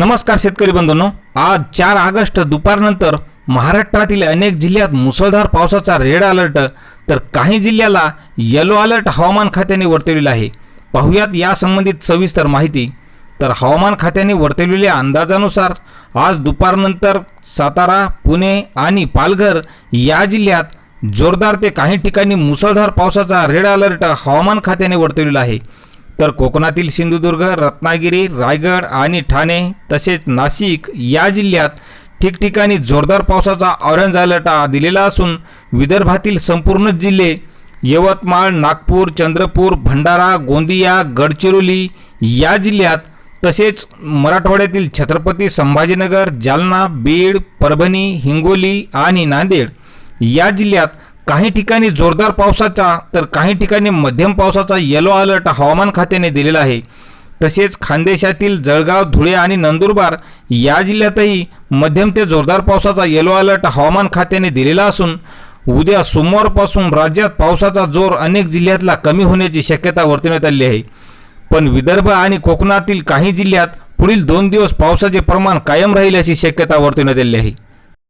नमस्कार शेतकरी बंधूंनो. आज चार ऑगस्ट दुपारनंतर महाराष्ट्रातील अनेक जिल्ह्यात मुसळधार पावसाचा रेड अलर्ट तर काही जिल्ह्याला येलो अलर्ट हवामान खात्याने वर्तवलेला आहे. पाहुयात या संबंधित सविस्तर माहिती. तर हवामान खात्याने वर्तवलेल्या अंदाजानुसार आज दुपारनंतर सातारा पुणे आणि पालघर या जिल्ह्यात जोरदार ते काही ठिकाणी मुसळधार पावसाचा रेड अलर्ट हवामान खात्याने वर्तवलेला आहे. तर कोकणातील सिंधुदुर्ग रत्नागिरी रायगड आणि ठाणे तसेच नाशिक या जिल्ह्यात ठिकठिकाणी जोरदार पावसाचा ऑरेंज अलर्ट दिलेला असून विदर्भातील संपूर्ण जिल्हे यवतमाळ नागपूर चंद्रपूर भंडारा गोंदिया गडचिरोली या जिल्ह्यात तसेच मराठवाड्यातील छत्रपती संभाजीनगर जालना बीड परभणी हिंगोली आणि नांदेड या जिल्ह्यात काही ठिकाणी जोरदार पावसाचा तर काही ठिकाणी मध्यम पावसाचा येलो अलर्ट हवामान खात्याने दिलेला आहे. तसेच खानदेशातील जळगाव धुळे आणि नंदुरबार या जिल्ह्यातही मध्यम ते जोरदार पावसाचा येलो अलर्ट हवामान खात्याने दिलेला असून उद्या सोमवारपासून राज्यात पावसाचा जोर अनेक जिल्ह्यातला कमी होण्याची शक्यता वर्तवण्यात आली आहे. पण विदर्भ आणि कोकणातील काही जिल्ह्यात पुढील दोन दिवस पावसाचे प्रमाण कायम राहील अशी शक्यता वर्तवण्यात आली आहे.